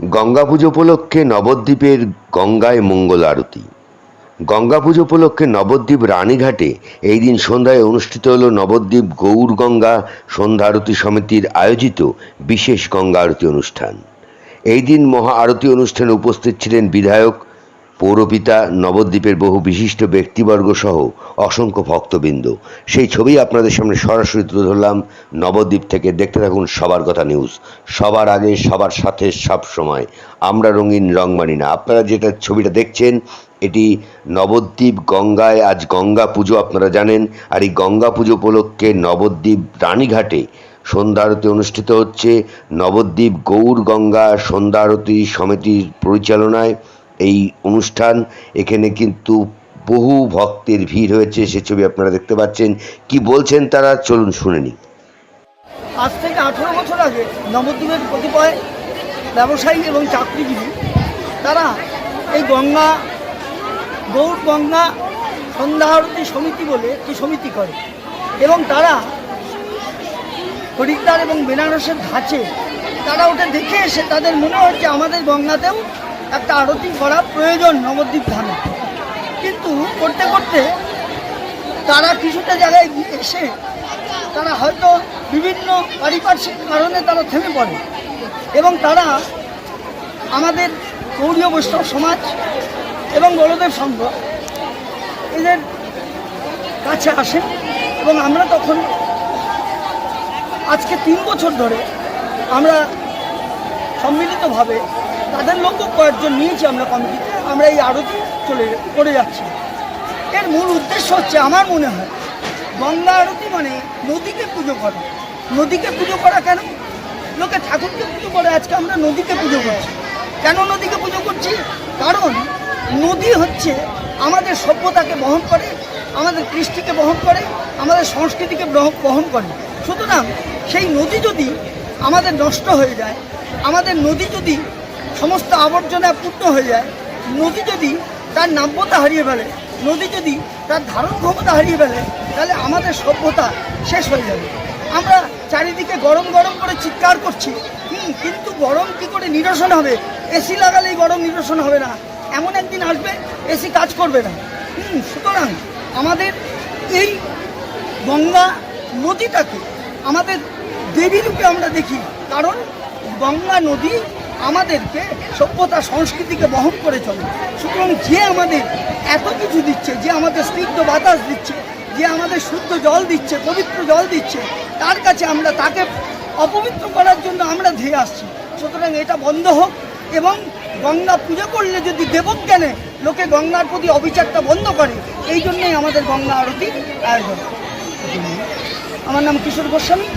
গঙ্গা পুজো উপলক্ষে নবদ্বীপের গঙ্গায় মঙ্গল আরতি। গঙ্গা পুজো উপলক্ষে নবদ্বীপ রানীঘাটে এই দিন সন্ধ্যায় অনুষ্ঠিত হল নবদ্বীপ গৌর গঙ্গা সন্ধ্যা আরতি সমিতির আয়োজিত বিশেষ গঙ্গা আরতি অনুষ্ঠান। এই দিন মহা আরতি অনুষ্ঠানে উপস্থিত ছিলেন বিধায়ক পৌরপিতা নবদ্বীপের বহু বিশিষ্ট ব্যক্তিবর্গ সহ অসংখ্য ভক্তবৃন্দ। সেই ছবি আপনাদের সামনে সরাসরি তুলে ধরলাম। নবদ্বীপ থেকে দেখতে থাকুন সবার কথা নিউজ। সবার আগে, সবার সাথে, সব সময়। আমরা রঙিন রং মানি না। আপনারা যেটা ছবিটা দেখছেন, এটি নবদ্বীপ গঙ্গায় আজ গঙ্গা পুজো, আপনারা জানেন। আর এই গঙ্গা পুজো উপলক্ষে নবদ্বীপ রানীঘাটে সন্ধ্যা আরতি অনুষ্ঠিত হচ্ছে। নবদ্বীপ গৌর গঙ্গা সন্ধ্যা আরতি সমিতির পরিচালনায় এই অনুষ্ঠান। এখানে কিন্তু বহু ভক্তের ভিড় হয়েছে, সে ছবি আপনারা দেখতে পাচ্ছেন। কি বলছেন তারা? চলুন শুনে নিই। আজ থেকে আঠেরো বছর আগে নবদ্বীপের কতিপয় ব্যবসায়ী এবং চাকরিজীবী, তারা এই গঙ্গা গৌর গঙ্গা সন্ধ্যা আরতি সমিতি বলে একটি সমিতি করে এবং তারা হরিদ্বার এবং বেনারসের ধাঁচে তারা ওটা দেখে এসে তাদের মনে হচ্ছে আমাদের গঙ্গাতেও একটা আরতি করা প্রয়োজন নবদ্বীপ ধামে। কিন্তু করতে করতে তারা কিছুটা জায়গায় গিয়ে এসে তারা হয়তো বিভিন্ন পারিপার্শ্বিক কারণে তারা থেমে পড়ে। এবং তারা আমাদের গৌরীয় বৈষ্ণব সমাজ এবং বলদেব সংঘ এদের কাছে আসে এবং আমরা তখন আজকে তিন বছর ধরে আমরা সম্মিলিতভাবে তাদের লোকও কয়েকজন নিয়েছি আমরা কমিটিতে আমরা এই আরতি চলে, করে যাচ্ছি। এর মূল উদ্দেশ্য হচ্ছে, আমার মনে হয়, গঙ্গা আরতি মানে নদীকে পুজো করা। নদীকে পুজো করা কেন? লোকে ঠাকুরকে পুজো করে, আজকে আমরা নদীকে পুজো করছি। কেন নদীকে পুজো করছি? কারণ নদী হচ্ছে আমাদের সভ্যতাকে বহন করে, আমাদের কৃষ্টিকে বহন করে, আমাদের সংস্কৃতিকে বহ- বহন করে। সুতরাং সেই নদী যদি আমাদের নষ্ট হয়ে যায়, আমাদের নদী যদি সমস্ত আবর্জনা পূর্ণ হয়ে যায়। নদী যদি তার নাব্যতা হারিয়ে ফেলে, নদী যদি তার ধারণ ক্ষমতা হারিয়ে ফেলে, তাহলে আমাদের সভ্যতা শেষ হয়ে যাবে। আমরা চারিদিকে গরম গরম করে চিৎকার করছি। হুম, কিন্তু গরম কি করে নিরসন হবে? এসি লাগালেই গরম নিরসন হবে না। এমন একদিন আসবে, এসি কাজ করবে না। হুম, সুতরাং আমাদের এই গঙ্গা নদীটাকে আমাদের দেবী রূপে আমরা দেখি। কারণ গঙ্গা নদী আমাদেরকে সভ্যতা সংস্কৃতিকে বহন করে চলে। সুতরাং যে আমাদের এত কিছু দিচ্ছে, যে আমাদের স্নিগ্ধ বাতাস দিচ্ছে, যে আমাদের শুদ্ধ জল দিচ্ছে, পবিত্র জল দিচ্ছে, তার কাছে আমরা তাকে অপবিত্র করার জন্য আমরা ধেয়ে আসছি। সুতরাং এটা বন্ধ হোক এবং গঙ্গা পুজো করলে যদি দেবজ্ঞানে লোকে গঙ্গার প্রতি অবিচারটা বন্ধ করে, এই জন্যই আমাদের গঙ্গা আরতি আয়োজন। আমার নাম কিশোর গোস্বামী।